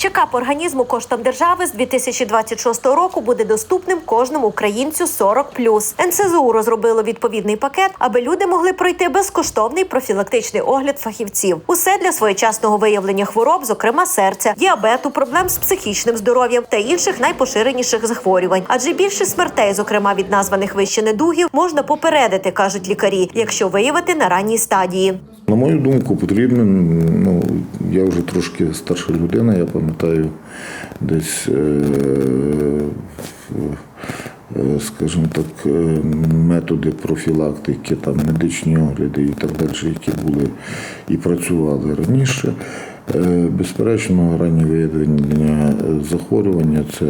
Чекап організму коштом держави з 2026 року буде доступним кожному українцю 40+. НСЗУ розробило відповідний пакет, аби люди могли пройти безкоштовний профілактичний огляд фахівців. Усе для своєчасного виявлення хвороб, зокрема серця, діабету, проблем з психічним здоров'ям та інших найпоширеніших захворювань. Адже більше смертей, зокрема від названих вище недугів, можна попередити, кажуть лікарі, якщо виявити на ранній стадії. На мою думку, потрібно. Ну, я вже трошки старша людина, я пам'ятаю десь, е, е, скажімо так, е, методи профілактики, там, медичні огляди і так далі, які були і працювали раніше. Е, Безперечно, раннє виявлення захворювання це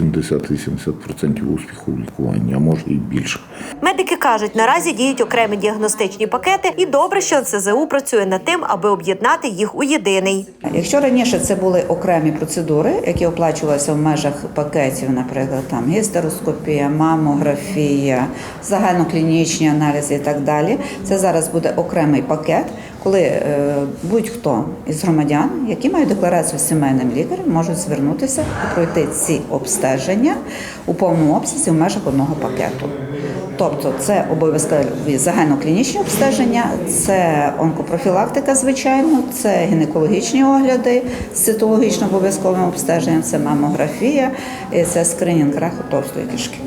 70-80% успіху в лікуванні, а може і більше. Медики кажуть, наразі діють окремі діагностичні пакети, і добре, що НСЗУ працює над тим, аби об'єднати їх у єдиний. Якщо раніше це були окремі процедури, які оплачувалися в межах пакетів, наприклад, там гістероскопія, мамографія, загальноклінічні аналізи і так далі, це зараз буде окремий пакет, коли е, будь-хто із громадян, які мають декларацію з сімейним лікарем, можуть звернутися і пройти ці обстеження у повному обсязі в межах одного пакету. Тобто це обов'язкові загальноклінічні обстеження, це онкопрофілактика, звичайно, це гінекологічні огляди з цитологічно обов'язковим обстеженням, це мамографія, це скринінг раку товстої кишки.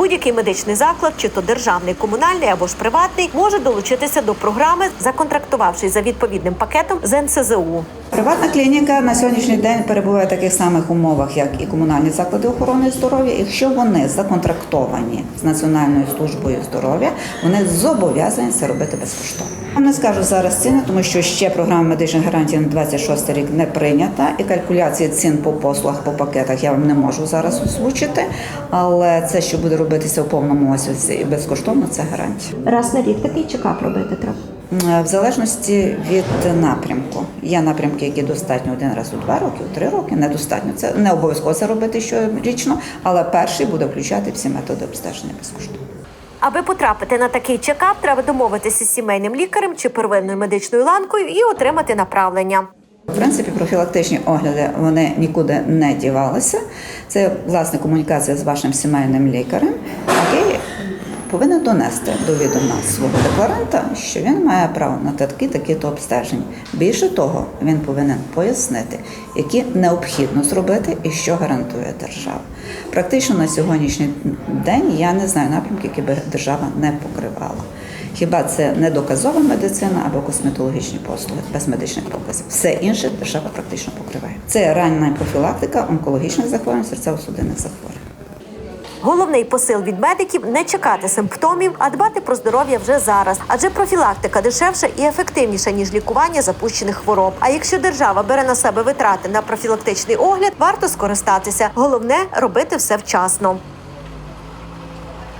Будь-який медичний заклад, чи то державний, комунальний або ж приватний, може долучитися до програми, законтрактувавшись за відповідним пакетом з НСЗУ. Приватна клініка на сьогоднішній день перебуває в таких самих умовах, як і комунальні заклади охорони здоров'я. Якщо вони законтрактовані з Національною службою здоров'я, вони зобов'язані це робити безкоштовно. Не скажу зараз ціни, тому що ще програма медичних гарантій на 26 рік не прийнята, і калькуляції цін по послугах по пакетах я вам не можу зараз озвучити. Але це, що буде робитися у повному освіті і безкоштовно, це гарантія. Раз на рік такий чекап робити треба. В залежності від напрямку. Є напрямки, які достатньо один раз у два роки, у три роки. Недостатньо. Це не обов'язково це робити щорічно, але перший буде включати всі методи обстеження безкоштовно. Аби потрапити на такий чекап, треба домовитися з сімейним лікарем чи первинною медичною ланкою і отримати направлення. В принципі, профілактичні огляди вони нікуди не дівалися. Це власне комунікація з вашим сімейним лікарем, який повинен донести до відома свого декларанта, що він має право на такі такі то обстеження. Більше того, він повинен пояснити, які необхідно зробити і що гарантує держава. Практично на сьогоднішній день я не знаю напрямки, які би держава не покривала. Хіба це недоказова медицина або косметологічні послуги без медичних показів? Все інше держава практично покриває. Це ранна профілактика онкологічних захворювань, серцево-судинних захворювань. Головний посил від медиків не чекати симптомів, а дбати про здоров'я вже зараз. Адже профілактика дешевша і ефективніша ніж лікування запущених хвороб. А якщо держава бере на себе витрати на профілактичний огляд, варто скористатися. Головне робити все вчасно.